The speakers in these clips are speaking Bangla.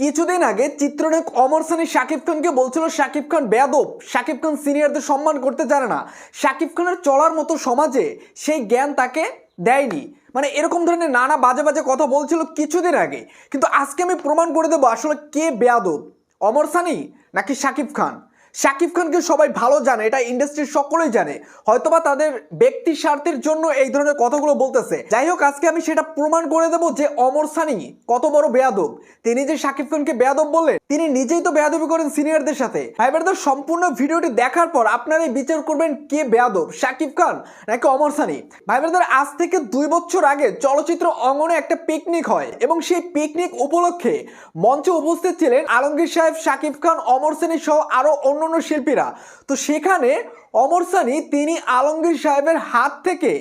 কিছুদিন আগে চিত্রনায়ক অমর সানি শাকিব খানকে বলছিল, শাকিব খান বেয়াদব, শাকিব খান সিনিয়রদের সম্মান করতে জানে না। শাকিব খানের চলার মতো সমাজে সেই জ্ঞান তাকে দেয়নি। মানে এরকম ধরনের নানা বাজে বাজে কথা বলছিল কিছুদিন আগে। কিন্তু আজকে আমি প্রমাণ করে দেবো আসলে কে বেয়াদব, অমর সানি নাকি শাকিব খান। শাকিব খানকে সবাই ভালো জানে, এটা ইন্ডাস্ট্রির সকলেই জানে। হয়তোবা তাদের ব্যক্তি স্বার্থের জন্য এই ধরনের কথাগুলো বলতেছে। যাই হোক, আজকে আমি সেটা প্রমাণ করে দেবো যে অমর সানি কত বড় বেয়াদব। তিনি যে শাকিব খানকে বেয়াদব বললেন, তিনি নিজেই তো বেয়াদবি করেন সিনিয়রদের সাথে। ভাইবারদের সম্পূর্ণ ভিডিওটি দেখার পর আপনারাই বিচার করবেন কে বেয়াদব, শাকিব খান নাকি অমর সানি? ভাইবারদের আজ থেকে দুই বছর আগে চলচ্চিত্র অঙ্গনে একটা পিকনিক হয় এবং সেই পিকনিক উপলক্ষে মঞ্চে উপস্থিত ছিলেন আলমগীর সাহেব, শাকিব খান, অমর সানি সহ আরও অন্যান্য শিল্পীরা। তো সেখানে অমর সানি তিনি আলমগীর সাহেবের হাত থেকে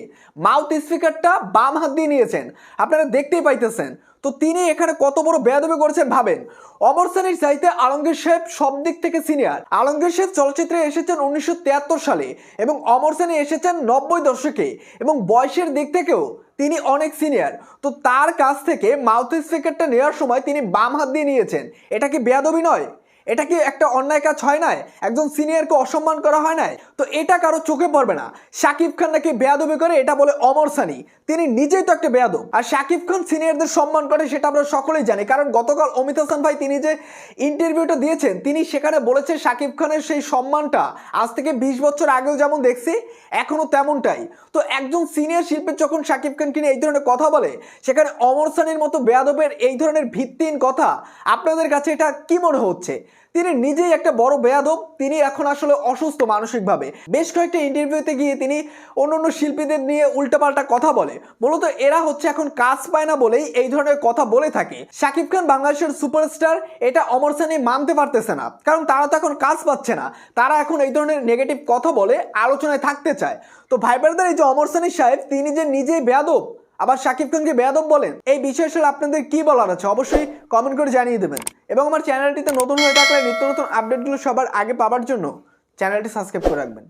মাউথ স্পিকারটা বাম হাত দিয়ে নিয়েছেন। আপনারা দেখতেই পাইতেছেন। তো তিনি এখানে কত বড় বেয়াদবি করেছেন ভাবেন। অমর সানির চাইতে আলমগীর সাহেব সব দিক থেকে সিনিয়র আলমগীর সাহেব চলচ্চিত্রে এসেছেন উনিশশো তিয়াত্তর সালে এবং অমর সানি এসেছেন নব্বই দশকে এবং বয়সের দিক থেকেও তিনি অনেক সিনিয়র তো তার কাছ থেকে মাউথ স্পিকারটা নেওয়ার সময় তিনি বাম হাত দিয়ে নিয়েছেন। এটা কি বেয়াদবি নয়? এটা কি একটা অন্যায় কাজ হয় নাই? একজন সিনিয়রকে অসম্মান করা হয় নাই? তো এটা কারও চোখে পড়বে না। শাকিব খান নাকি বেয়াদবি করে? এটা বলে অমর সানি। তিনি নিজেই তো একটা বেয়াদব। আর শাকিব খান সিনিয়রদের সম্মান করে, সেটা আমরা সকলেই জানি। কারণ গতকাল অমিত হাসান ভাই তিনি যে ইন্টারভিউটা দিয়েছেন, তিনি সেখানে বলেছেন শাকিব খানের সেই সম্মানটা আজ থেকে বিশ বছর আগেও যেমন দেখছি এখনও তেমনটাই। তো একজন সিনিয়র শিল্পের যখন শাকিব খানকে নিয়ে এই ধরনের কথা বলে, সেখানে অমর সানির মতো বেয়াদবের এই ধরনের ভিত্তিহীন কথা, আপনাদের কাছে এটা কি মনে হচ্ছে? তিনি নিজেই একটা বড় বেয়াদব, তিনি এখন আসলে অসুস্থ মানসিকভাবে। বেশ কয়েকটা ইন্টারভিউতে গিয়ে তিনি অন্য অন্য শিল্পীদের নিয়ে উল্টাপাল্টা কথা বলে। মূলত এরা হচ্ছে এখন কাজ পায় না বলেই এই ধরনের কথা বলে থাকে। শাকিব খান বাংলাদেশের সুপারস্টার, এটা অমর সানি মানতে পারতেছে না। কারণ তারা তো এখন কাজ পাচ্ছে না। তারা এখন এই ধরনের নেগেটিভ কথা বলে, আলোচনায় থাকতে চায়। তো ভাইবারদের এই যে অমর সানি সাহেব, তিনি যে নিজেই বেয়াদব আবার শাকিব খানকে বেয়াদব বলেন, এই বিষয়ে আসলে আপনাদের কি বলার আছে? অবশ্যই কমেন্ট করে জানিয়ে দেবেন। এবং আমার চ্যানেলটিতে নতুন হয়ে থাকলে নিত্য নতুন আপডেটগুলো সবার আগে পাওয়ার জন্য চ্যানেলটি সাবস্ক্রাইব করে রাখবেন।